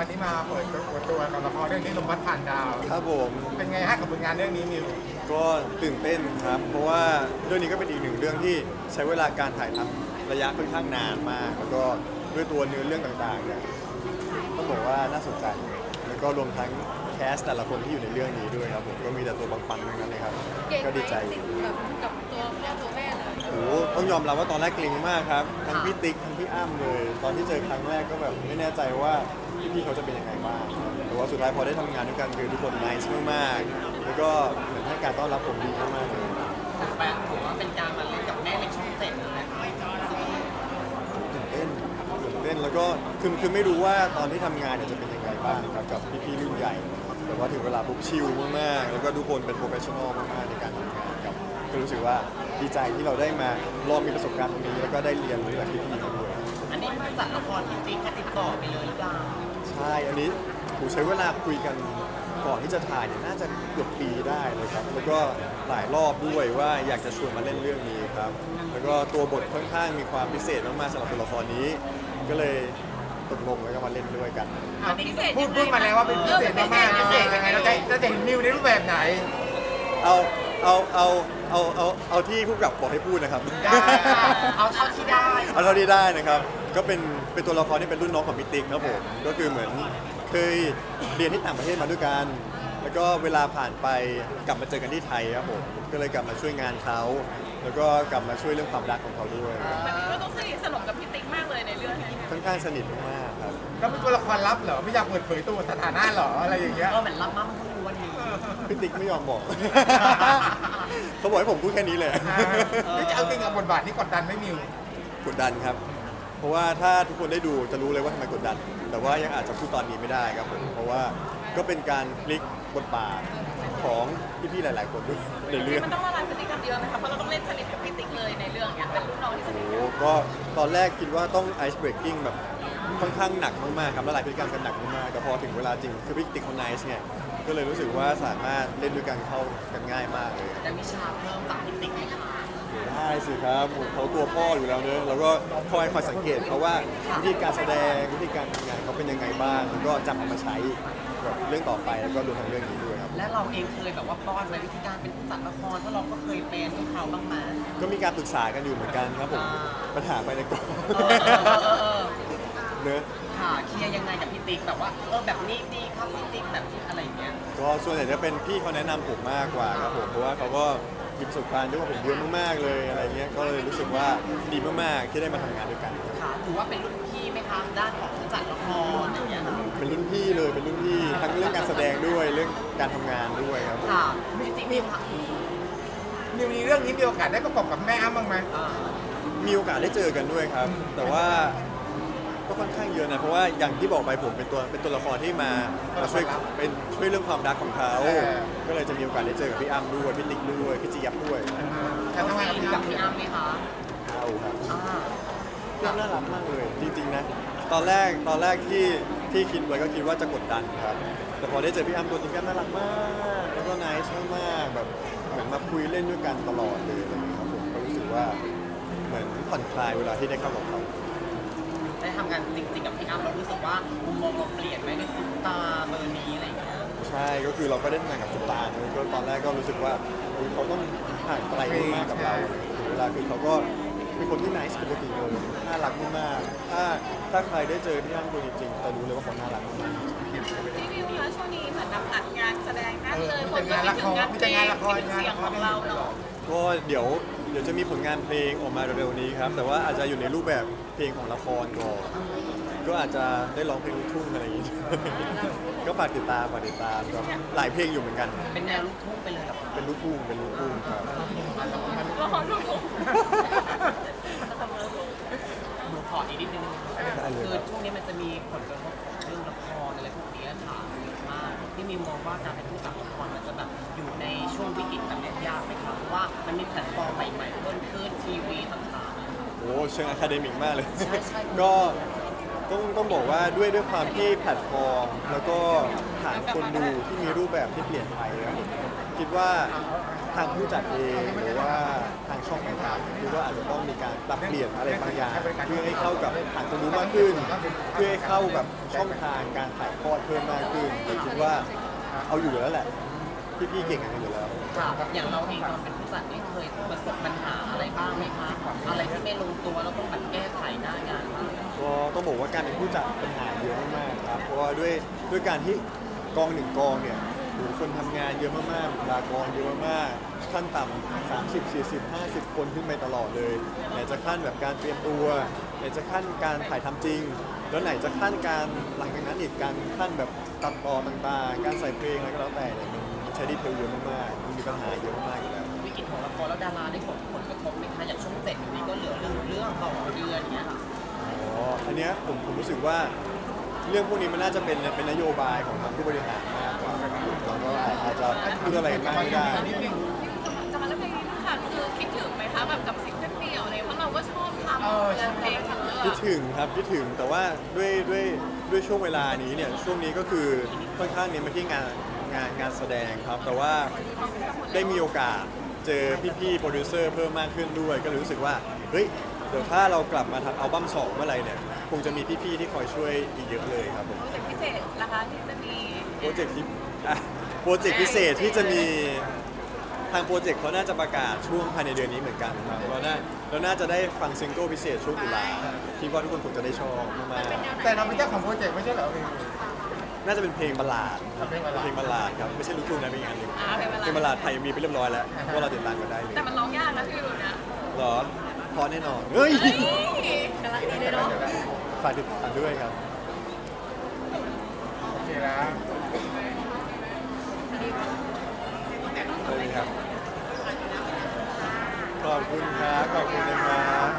วันนี้มาเปิดตัวเปิดตัวกับละครเรื่องนี้ลมพัดผ่านดาว ครับผมเป็นไงฮะกับผลงานเรื่องนี้มิวก็ตื่นเต้นครับ เพราะว่าเรื่องนี้ก็เป็นอีกหนึ่งเรื่องที่ใช้เวลาการถ่ายทำระยะค่อนข้างนานมาก แล้วก็ด้วยตัวเนื้อเรื่องต่างๆเนี่ยต้องบอกว่าน่าสนใจ แล้วก็รวมทั้งแคสแต่ละคนที่อยู่ในเรื่องนี้ด้วยครับผมก็มีแต่ตัวปังๆทั้งนั้นเลยครับ เก่งไหมก็ดีใจ ติดแบบกับตัวพ่อตัวแม่เลย โอ้โหต้องยอมรับว่าตอนแรกเกรงมากครับทั้งพี่ติ๊กทั้งพี่อ้ำเลย ตอนที่เจอครั้งแรกก็แบบไม่แน่ใจว่าพี่ๆเขาจะเป็นยังไงบ้างแต่ว่าสุดท้ายพอได้ทำงานด้วยกันคือทุกคนน่ารักมากๆแล้วก็เหมือนให้การต้อนรับผมดีมากๆเลยแปลถือว่าเป็นการมาเล่นกับแม่ในช่องเจ็ดเลยนะคะตื่นเต้นตื่นเต้นแล้วก็คือคือไม่รู้ว่าตอนที่ทำงานเนี่ยจะเป็นยังไงบ้างครับกับพี่ๆรุ่นใหญ่แต่ว่าถึงเวลาปุ๊บชิลมากๆแล้วก็ทุกคนเป็นโปรเฟชชั่นอลมากๆในการทำงานครับ ก็รู้สึกว่าดีใจที่เราได้มาลองมีประสบการณ์ตรงนี้แล้วก็ได้เรียนรู้จากพี่ๆเขาด้วยอันนี้จัดละครที่ติ๊กให้ติดต่อไปเลยหรือเปล่าใช่อันนี้ผมใช้เวลาคุยกันก่อนที่จะถ่ายเนี่ยน่าจะเกือบปีได้เลยครับ แล้วก็หลายรอบด้วยว่าอยากจะชวนมาเล่นเรื่องนี้ครับ แล้วก็ตัวบทค่อนข้างมีความพิเศษมากๆสำหรับตัวละครนี้ ก็เลยตกลงแล้วก็มาเล่นด้วยกันอะพิเศษพูดยังไงพูดมาแล้วว่าเป็นพิเศษมากๆพิเศษยังไงเราจะเราจะเห็นมิวในรูปแบบไหน เอา เอาเอาเอาเอาเอาที่ผู้กำกับบอกให้พูดนะครับ ได้เอาเท่าที่ได้ เอาเท่าที่ได้นะครับ ก็เป็นเป็นตัวละครที่เป็นรุ่นน้องของพิติกครับผม ก็คือเหมือนเคยเรียนที่ต่างประเทศมาด้วยกัน แล้วก็เวลาผ่านไปกลับมาเจอกันที่ไทยครับผม ก็เลยกลับมาช่วยงานเขา แล้วก็กลับมาช่วยเรื่องความรักของเขาด้วยก็ต้องสนิทสนมกับพี่ติ๊กมากเลยในเรื่องนี้ค่อนข้างสนิทมากๆครับแล้วเป็นตัวละครลับเหรอไม่อยากเปิดเผยตัวสถานะเหรออะไรอย่างเงี้ยก็เหมือนรับมั่งพูดวันนี้พี่ติ๊กไม่ยอมบอก เขาบอกให้ผมพูดแค่นี้เลยอ่านี่จะเอาจริงกับบทบาทนี้กดดันไหม่มิวกดดันครับ เพราะว่าถ้าทุกคนได้ดูจะรู้เลยว่าทำไมกดดัน แต่ว่ายังอาจจะพูดตอนนี้ไม่ได้ครับผมเพราะว่าก็เป็นการพลิกบทบาท ของพี่ๆหลาย ๆ คนด้วยในเรื่อง มันต้องละลายพฤติกรรมเยอะไหมคะ เพราะเราต้องเล่นสนิทกับพี่ติ๊กเลยในเรื่องเนี้ยเป็นรุ่นน้องที่สนิทโอ้โหก็ตอนแรกคิดว่าต้องไอซ์เบรกกิ้งแบบค่อนข้างหนักมากๆครับละลายพฤติกรรมกันหนักมากๆแต่พอถึงเวลาจริงคือพี่ติ๊กเขาไนซ์ไงก็เลยรู้สึกว่าสามารถเล่นด้วยกันเข้ากันง่ายมากเลยครับแต่วิชาเพิ่มจากพี่ติ๊กไหมคะได้สิครับโอ้โหเขาตัวพ่ออยู่แล้วเนอะแล้วก็คอยคอยสังเกตเขาว่าวิธีการแสดงวิธีการทำงานเขาเป็นยังไงบ้างแล้วก็จำเอามาใช้กับเรื่องต่อไปแล้วก็รวมทั้งเรื่องนี้ด้วยครับ และเราเองเคยแบบว่าป้อนไว้วิธีการเป็นผู้จัดละครเพราะเราก็เคยเป็นให้เขาบ้างไหมก็มีการปรึกษากันอยู่เหมือนกันครับผมอ่าปัญหาไปในกองเออเออเออเออเนอะค่ะเคลียร์ยังไงกับพี่ติ๊กแบบว่าเออแบบนี้ดีครับพี่ติ๊กแบบนี้อะไรอย่างเงี้ยก็ส่วนใหญ่จะเป็นพี่เขาแนะนำผมมากกว่าครับผมเพราะว่าเขาก็มีประสบการณ์ด้วยกว่าผมเยอะมากๆเลยอะไรเงี้ยก็เลยรู้สึกว่าดีมากๆที่ได้มาทำงานด้วยกันครับค่ะถือว่าเป็นรุ่นพี่ ไหมคะด้านของผู้จัดละครอย่างเงี้ยค่ะเป็นรุ่นพี่เลยเป็นรุ่นพี่ทั้งเรื่องการแสดงด้วยเรื่องการทำงานด้วยครับผมค่ะจริงๆมีค่ะมิวในเรื่องนี้มีโอกาสได้ประกอบกับแม่อ้ำบ้างไหมอ่ามีโอกาสได้เจอกันด้วยครับ แต่ว่าก็ค่อนข้างเยอะนะเพราะว่าอย่างที่บอกไปผมเป็นตัวเป็นตัวละครที่มามาช่วยเป็นช่วยเรื่องความรักของเขาก็เลยจะมีโอกาสได้เจอกับพี่อ้ำด้วยพี่ติ๊กด้วยพี่เจี๊ยบด้วยการทำงานกับพี่กับอ้ำพี่อ้ำไหมคะเอาครับ อ่าเพื่อนน่ารักมากเลย จริงๆนะ ตอนแรกตอนแรกที่ที่คิดไว้ก็คิดว่าจะกดดันครับ แต่พอได้เจอพี่อ้ำตัวจริงก็น่ารักมาก แล้วก็นายช่มากแบบเหมือนมาคุยเล่นด้วยกันตลอดเลยอะไรอย่างเงี้ยครับผมก็รู้สึกว่าเหมือนผ่อนคลายเวลาที่ได้เข้ากับเขาได้ทำงานจริงๆกับพี่อ้ำเรารู้สึกว่ามุมมองเราเปลี่ยนไหมในซุปตาเบอร์นี้อะไรอย่างเงี้ยใช่ก็คือเราก็ได้ทำงานกับสุตานก็ตอนแรกก็รู้สึกว่าเฮ้ยเขาต้องห่างไกลมากๆกับเราถึงเวลาคือเขาก็เป็นคนที่น c e ปกติเลย น่ารักมากๆถ้าถ้าใครได้เจอพี่อ้ำตัวจริงๆจะรู้เลยว่าเขาน่ารักมากๆพี่วิวคะช่วงนี้เหมือนนำอัดงานแสดงนั่นเลยเอคอนมีก็แต่งานคิดละคถึงรงานมีเพลแต่งานละครงคิดถึงเสียงของเราเนาะก็เดี๋ยวเดี๋ยวจะมีผลงานเพลงออกมาเร็วๆนี้ครับ แต่ว่าอาจจะอยู่ในรูปแบบเพลงของละครก่อนก็อาจจะได้ร้องเพลงลูกทุ่งอะไรอย่างงี้ก็ฝากติดตามฝากติดตามครับหลายเพลงอยู่เหมือนกัน เป็นแนวลูกทุ่งไปเลยกับเป็นลูกทุ่งเป็นลูกทุ่งครับ ละครลูกทุ่ง หนูขออีกนิดนึง ได้เลยคือครับช่วงนี้มันจะมีผลกระทบของเรื่องละครอะไรพวกนี้ค่ะเยอะมากที่มีมองว่าการเป็นผู้จัดละครมันจะแบบอยู่ในช่วงวิกฤตแบบเนี้ยยากไหมคะเพราะว่ามันมีแพลตฟอร์มใหม่ๆเพิ่มขึ้นทีวีต่างๆโอ้เชิงอะคาเดมิกมากเลย ใช่ใช่ ก็ต้องต้องบอกว่าด้วยด้วยความที่แพลตฟอร์ม แล้วก็ฐานคนดูที่มีรูปแบบที่เปลี่ยนไปครับผม คิดว่าทางผู้จัดเองหรือว่าทางช่องต่างๆคิดว่าอาจจะต้องมีการปรับเปลี่ยนอะไรบางอย่างเพื่อให้เข้ากับทางคนดูมากขึ้น เพื่อให้เข้ากับช่องทางการถ่ายทอดเพิ่มมากขึ้นผมคิดว่าเอาอยู่แล้วแหละพี่ๆเก่งกันอยู่แล้ว ค่ะอย่างเราเองตอนเป็นผู้จัดนี่เคยประสบปัญหาอะไรบ้างไหมคะอะไรที่ไม่ลงตัวแล้วต้องแบบแก้ไขหน้างานบ้างก็ต้องบอกว่าการเป็นผู้จัดปัญหาเยอะมากๆครับเพราะว่าด้วยด้วยการที่กองหนึ่งกองเนี่ย โหคนทำงานเยอะมากๆบุคลากรเยอะมากๆขั้นต่ำ30 40 50 คนขึ้นไปตลอดเลยไหนจะขั้นแบบการเตรียมตัวไหนจะขั้นการถ่ายทำจริง แล้วไหนจะขั้นการหลังจากนั้นอีกการขั้นแบบตัดต่อต่างๆ การใส่เพลงอะไรก็แล้วแต่เนี่ยมันใช้ดีเทลเยอะมากๆมันมีปัญหาเยอะมากอยู่แล้ว วิกฤตของละครแล้วดาราได้ส่งผลกระทบไหมคะอย่างช่องเจ็ดอยู่นี้ก็เหลือเรื่องเรื่องต่อเดือนอย่างเงี้ยค่ะอ๋อ อันเนี้ยผมผมรู้สึกว่าเรื่องพวกนี้มันน่าจะเป็นเป็นนโยบายของทางผู้บริหารมากกว่า เราก็อาจจะพูดอะไรมากไม่ได้ จะมาเล่นเพลงนี้ค่ะคือคิดถึงไหมคะแบบกับซิงเกิลเดี่ยวเลยเพราะเราก็ชอบทำเพลงทั้งเรื่องคิดถึงครับคิดถึงแต่ว่าด้วยด้วยด้วยช่วงเวลานี้เนี่ยช่วงนี้ก็คือค่อนข้างเน้นไปที่งานงานงานแสดงครับ แต่ว่าได้มีโอกาสเจอพี่ๆโปรดิวเซอร์เพิ่มมากขึ้นด้วย ก็เลยรู้สึกว่าเฮ้ยเดี๋ยวถ้าเรากลับมาทำอัลบั้มสองเมื่อไหร่เนี่ยคงจะมีพี่ๆที่คอยช่วยอีกเยอะเลยครับผม โปรเจกต์พิเศษนะคะที่จะมีโป รเจกต์ที่อะโปรเจกต์พิเศษที่จะมีทางโปรเจกต์เขาน่าจะประกาศช่วงภายในเดือนนี้เหมือนกันครับเราน่าเราน่าจะได้ฟังซิงเกิลพิเศษช่วงตุลาคิดว่าทุกคนคงจะได้ชอบมากแต่เราเป็นเจ้าของโปรเจกต์ไม่ใช่เหรอพี่ ๆน่าจะเป็นเพลงบัลลาดเพลงบัลลาดเพลงบัลลาดครับไม่ใช่ลูกทุ่งนะเป็นอีกอันหนึ่งอ่าเพลงเพลงเวบัลลาลาดไทยมีไปเรียบร้อยแล้วก็เราติดตามกันได้เลยแต่มันร้องยากนะพี่ดูนะเหรอพอแน่นอนเฮ้ยเฮ้ยกำลังดีเลยเนาะฝากติดตามด้วยครับโอเคแล้ว สวัสดี ครับ ขอบคุณครับ ขอบคุณนะครับ